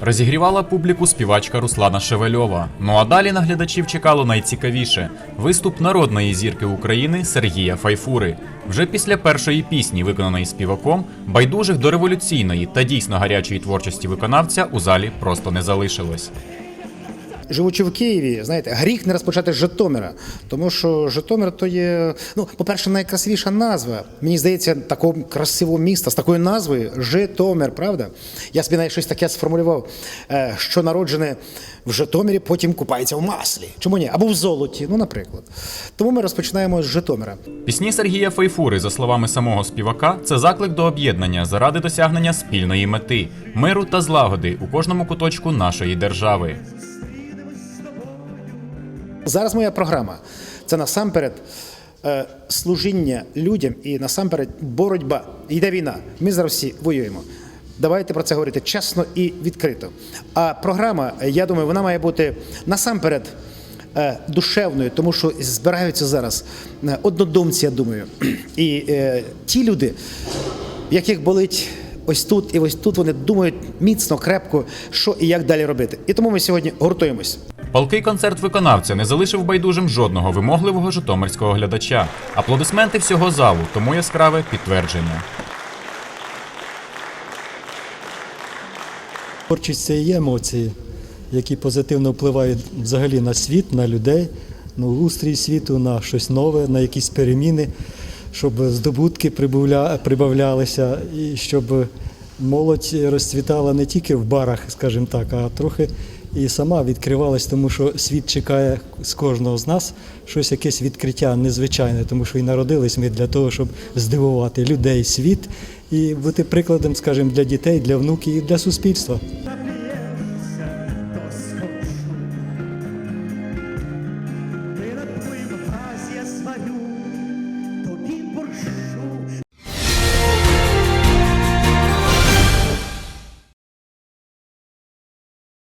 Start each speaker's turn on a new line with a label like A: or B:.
A: Розігрівала публіку співачка Руслана Шевельова. Ну а далі на глядачів чекало найцікавіше виступ народної зірки України Сергія Файфури. Вже після першої пісні, виконаної співаком, байдужих до революційної та дійсно гарячої творчості виконавця у залі просто не залишилось.
B: Живучи в Києві, знаєте, гріх не розпочати з Житомира, тому що Житомир то є, ну, по-перше, найкрасивіша назва. Мені здається, такого красивого міста з такою назвою Житомир, правда? Я собі навіть щось таке сформулював, е, що народжене в Житомирі, потім купається в маслі. Чому ні? Або в золоті, ну, наприклад. Тому ми розпочинаємо з Житомира.
A: Пісні Сергія Файфури, за словами самого співака, це заклик до об'єднання заради досягнення спільної мети, миру та злагоди у кожному куточку нашої держави.
B: Зараз моя програма це насамперед е, служіння людям і насамперед боротьба. Йде війна. Ми зараз всі воюємо. Давайте про це говорити чесно і відкрито. А програма, я думаю, вона має бути насамперед е, душевною, тому що збираються зараз е, однодумці, я думаю. І е, ті люди, яких болить ось тут і ось тут, вони думають міцно, крепко, що і як далі робити. І тому ми сьогодні гуртуємось.
A: Палкий концерт виконавця не залишив байдужим жодного вимогливого житомирського глядача. Аплодисменти всього залу, тому яскраве підтвердження.
C: Творчість це є емоції, які позитивно впливають взагалі на світ, на людей, на устрій світу, на щось нове, на якісь переміни, щоб здобутки прибавлялися і щоб молодь розцвітала не тільки в барах, скажімо так, а трохи і сама відкривалась, тому що світ чекає з кожного з нас щось якесь відкриття незвичайне, тому що і народились ми для того, щоб здивувати людей світ і бути прикладом, скажімо, для дітей, для внуків і для суспільства. свою